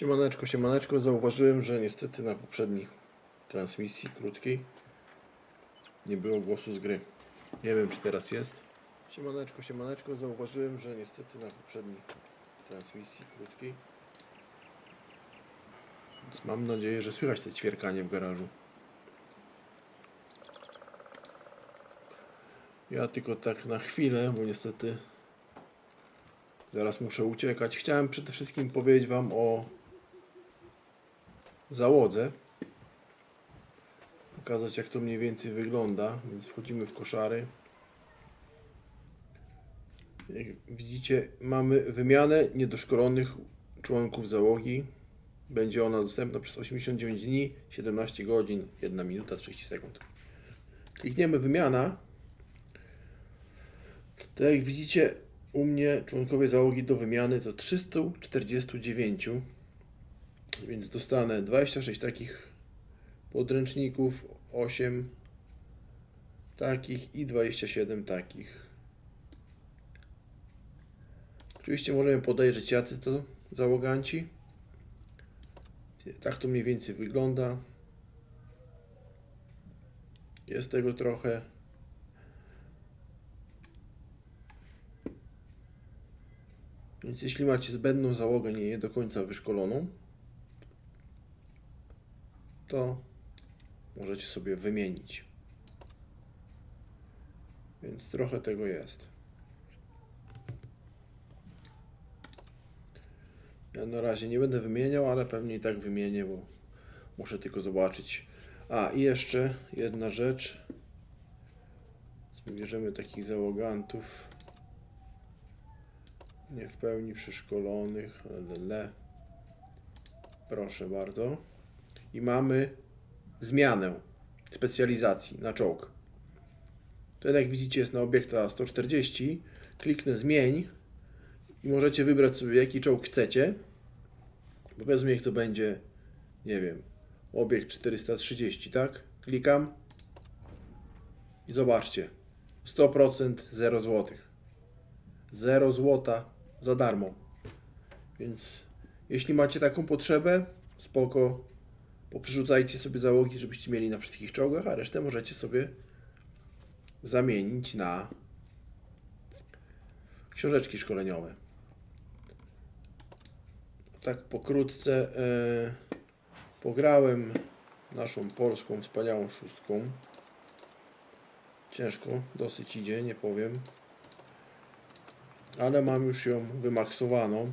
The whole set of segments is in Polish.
Siemaneczko, siemaneczko. Zauważyłem, że niestety na poprzedniej transmisji krótkiej nie było głosu z gry. Nie wiem, czy teraz jest. Siemaneczko, siemaneczko. Zauważyłem, że niestety na poprzedniej transmisji krótkiej więc mam nadzieję, że słychać te ćwierkanie w garażu. Ja tylko tak na chwilę, bo niestety zaraz muszę uciekać. Chciałem przede wszystkim powiedzieć Wam o załodze. Pokazać jak to mniej więcej wygląda. Więc wchodzimy w koszary. Jak widzicie, mamy wymianę niedoszkolonych członków załogi. Będzie ona dostępna przez 89 dni, 17 godzin, 1 minuta 30 sekund. Klikniemy wymiana. To jak widzicie, u mnie członkowie załogi do wymiany to 349. Więc dostanę 26 takich podręczników, 8 takich i 27 takich. Oczywiście możemy podejrzeć jacy to załoganci. Tak to mniej więcej wygląda. Jest tego trochę. Więc jeśli macie zbędną załogę, nie do końca wyszkoloną, to możecie sobie wymienić. Więc trochę tego jest. Ja na razie nie będę wymieniał, ale pewnie i tak wymienię, bo muszę tylko zobaczyć. A i jeszcze jedna rzecz. Bierzemy takich załogantów nie w pełni przeszkolonych, ale le. Proszę bardzo. I mamy zmianę specjalizacji na czołg. Ten jak widzicie jest na obiekta 140. Kliknę zmień i możecie wybrać sobie jaki czołg chcecie. Powiedzmy niech to będzie, nie wiem, obiekt 430, tak? Klikam i zobaczcie. 100% 0 zł. 0 złota za darmo. Więc jeśli macie taką potrzebę, spoko, poprzerzucajcie sobie załogi, żebyście mieli na wszystkich czołgach, a resztę możecie sobie zamienić na książeczki szkoleniowe. Tak pokrótce e, pograłem naszą polską wspaniałą szóstką. Ciężko, dosyć idzie, nie powiem. Ale mam już ją wymaksowaną.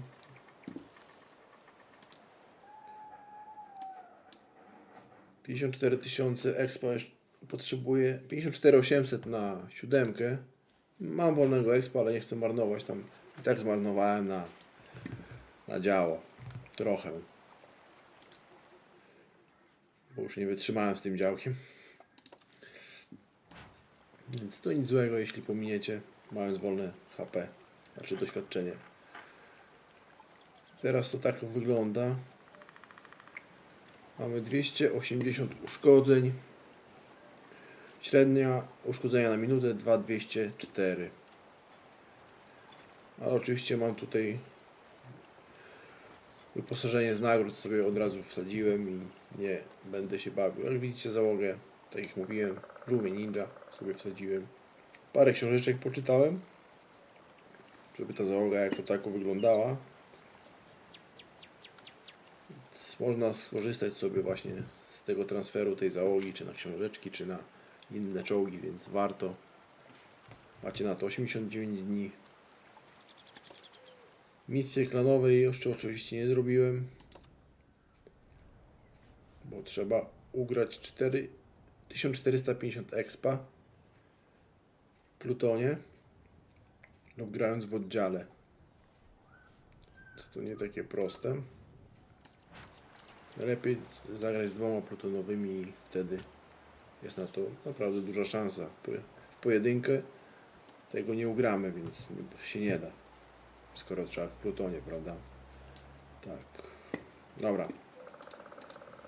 Pięćdziesiąt cztery tysiące expa potrzebuję. 54 800 na siódemkę. Mam wolnego expa, ale nie chcę marnować tam. I tak zmarnowałem na, na działo. Trochę. Bo już nie wytrzymałem z tym działkiem. Więc to nic złego, jeśli pominiecie, mając wolne HP, znaczy doświadczenie. Teraz to tak wygląda. Mamy 280 uszkodzeń. Średnia uszkodzenia na minutę 2204. Ale oczywiście mam tutaj wyposażenie z nagród sobie od razu wsadziłem i nie będę się bawił. Jak widzicie załogę, tak jak mówiłem, żółwie ninja sobie wsadziłem. Parę książeczek poczytałem, żeby ta załoga jako tako wyglądała. Można skorzystać sobie właśnie z tego transferu tej załogi, czy na książeczki, czy na inne czołgi, więc warto. Macie na to 89 dni. Misję klanowej jeszcze oczywiście nie zrobiłem, bo trzeba ugrać 4, 1450 expa w Plutonie lub grając w oddziale. Jest to nie takie proste. Lepiej zagrać z dwoma plutonowymi i wtedy jest na to naprawdę duża szansa. W pojedynkę tego nie ugramy, więc się nie da. Skoro trzeba w plutonie, prawda? Tak. Dobra.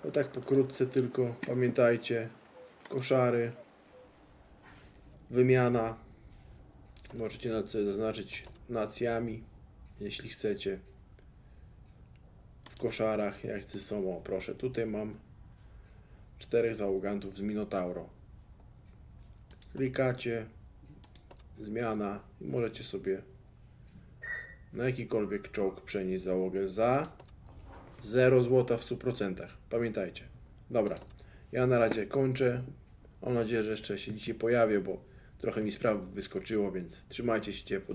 No tak pokrótce tylko pamiętajcie koszary, wymiana. Możecie sobie zaznaczyć nacjami, jeśli chcecie. Koszarach, jak są. O, proszę, tutaj mam czterech załogantów z Minotauro. Klikacie, zmiana i możecie sobie na jakikolwiek czołg przenieść załogę za 0 zł w 100%. Pamiętajcie. Dobra, ja na razie kończę. Mam nadzieję, że jeszcze się dzisiaj pojawię, bo trochę mi spraw wyskoczyło, więc trzymajcie się ciepło.